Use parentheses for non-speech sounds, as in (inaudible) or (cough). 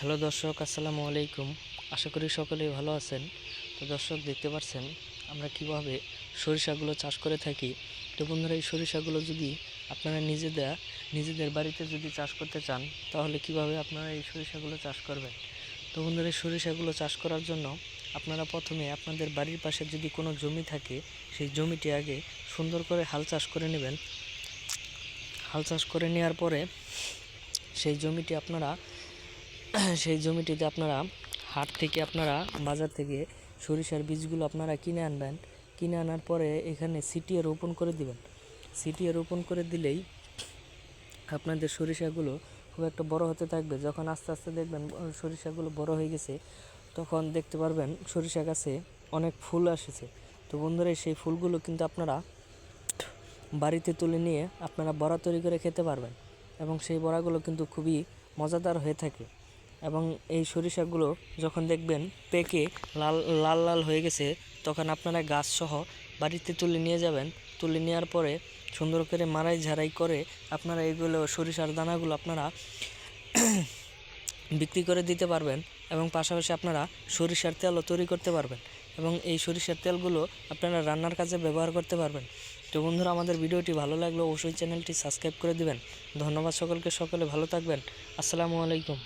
Hello দর্শক, আসসালামু আলাইকুম। আশা করি সকলেই ভালো আছেন। তো দর্শক, দেখতে পাচ্ছেন আমরা কীভাবে সরিষাগুলো চাষ করে থাকি? তো বন্ধুরা, এই সরিষাগুলো যদি আপনারা নিজেদের নিজেদের বাড়িতে যদি চাষ করতে চান, তাহলে কীভাবে আপনারা এই সরিষাগুলো চাষ করবেন? তো বন্ধুরা, এই সরিষাগুলো চাষ করার জন্য আপনারা প্রথমে আপনাদের বাড়ির পাশে যদি কোনো জমি থাকে, সেই জমিটি আগে সুন্দর করে হাল চাষ করে নেবেন। হাল চাষ করে নেওয়ার পরে সেই জমিটি আপনারা সেই জমিটিতে আপনারা হাট থেকে আপনারা, বাজার থেকে সরিষার বীজগুলো আপনারা কিনে আনবেন। কিনে আনার পরে এখানে সিটিয়ে রোপণ করে দিবেন। সিটিয়ে রোপণ করে দিলেই আপনাদের সরিষাগুলো খুব একটা বড় হতে থাকবে। যখন আস্তে আস্তে দেখবেন সরিষাগুলো বড় হয়ে গেছে, তখন দেখতে পারবেন সরিষা গাছে অনেক ফুল এসেছে তো বন্ধুরা, সেই ফুলগুলো কিন্তু আপনারা বাড়িতে তুলে নিয়ে আপনারা বড়া তৈরি করে খেতে পারবেন এবং সেই বড়াগুলো কিন্তু খুবই মজাদার হয়ে থাকে। এবং এই সরিষাগুলো যখন দেখবেন পেকে লাল লাল লাল হয়ে গেছে, তখন আপনারা গাছ সহ বাড়িতে তুলে নিয়ে যাবেন। তুলে নেওয়ার পরে সুন্দর করে মারাই ঝাড়াই করে আপনারা এগুলো সরিষার দানাগুলো আপনারা (clears throat) বিক্রি করে দিতে পারবেন এবং পাশাপাশি আপনারা সরিষার তেলও তৈরি করতে পারবেন এবং এই সরিষার তেলগুলো আপনারা রান্নার কাজে ব্যবহার করতে পারবেন। তো বন্ধুরা, আমাদের ভিডিওটি ভালো লাগলে অবশ্যই চ্যানেলটি সাবস্ক্রাইব করে দিবেন। ধন্যবাদ সকলকে, সকলে ভালো থাকবেন। আসসালামু আলাইকুম।